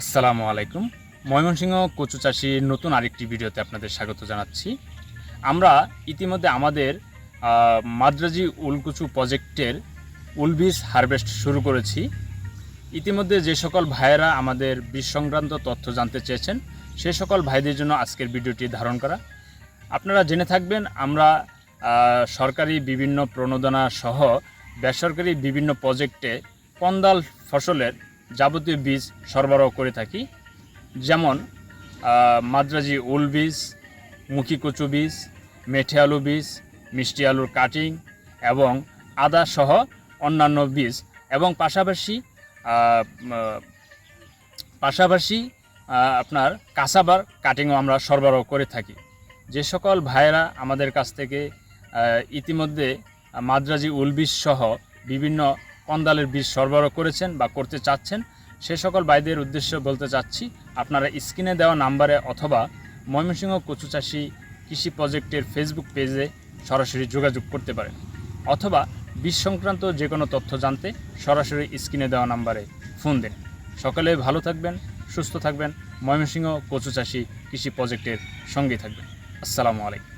আসসালামু আলাইকুম। ময়মনসিংহ কচু চাষির নতুন আরেকটি ভিডিওতে আপনাদের স্বাগত জানাচ্ছি। আমরা ইতিমধ্যে আমাদের মাদ্রাজি উলকুচু প্রজেক্টের উল বীজ হারভেস্ট শুরু করেছি। ইতিমধ্যে যে সকল ভাইয়েরা আমাদের বীজ সংক্রান্ত তথ্য জানতে চেয়েছেন, সে সকল ভাইদের জন্য আজকের ভিডিওটি ধারণ করা। আপনারা জেনে থাকবেন, আমরা সরকারি বিভিন্ন প্রণোদনা সহ বেসরকারি বিভিন্ন প্রজেক্টে কন্দাল ফসলের যাবতীয় বীজ সরবরাহ করে থাকি। যেমন মাদ্রাজি উল বীজ, মুখী কচু বীজ, মেঠে আলু বীজ, মিষ্টি আলুর কাটিং এবং আদা সহ অন্যান্য বীজ এবং পাশাপাশি পাশাপাশি আপনার কাঁচাবার কাটিংও আমরা সরবরাহ করে থাকি। যে সকল ভাইয়েরা আমাদের কাছ থেকে ইতিমধ্যে মাদ্রাজি উল বীজ সহ বিভিন্ন কন্দালের বীজ সরবরাহ করেছেন বা করতে চাচ্ছেন, সে সকল ভাইদের উদ্দেশ্যে বলতে চাচ্ছি, আপনারা স্ক্রিনে দেওয়া নাম্বারে অথবা ময়মনসিংহ কচু চাষি কৃষি প্রজেক্টের ফেসবুক পেজে সরাসরি যোগাযোগ করতে পারেন, অথবা বীজ সংক্রান্ত যে কোনো তথ্য জানতে সরাসরি স্ক্রিনে দেওয়া নাম্বারে ফোন দিন। সকালে ভালো থাকবেন, সুস্থ থাকবেন, ময়মনসিংহ কচু চাষি কৃষি প্রজেক্টের সঙ্গে থাকবেন। আসসালামু আলাইকুম।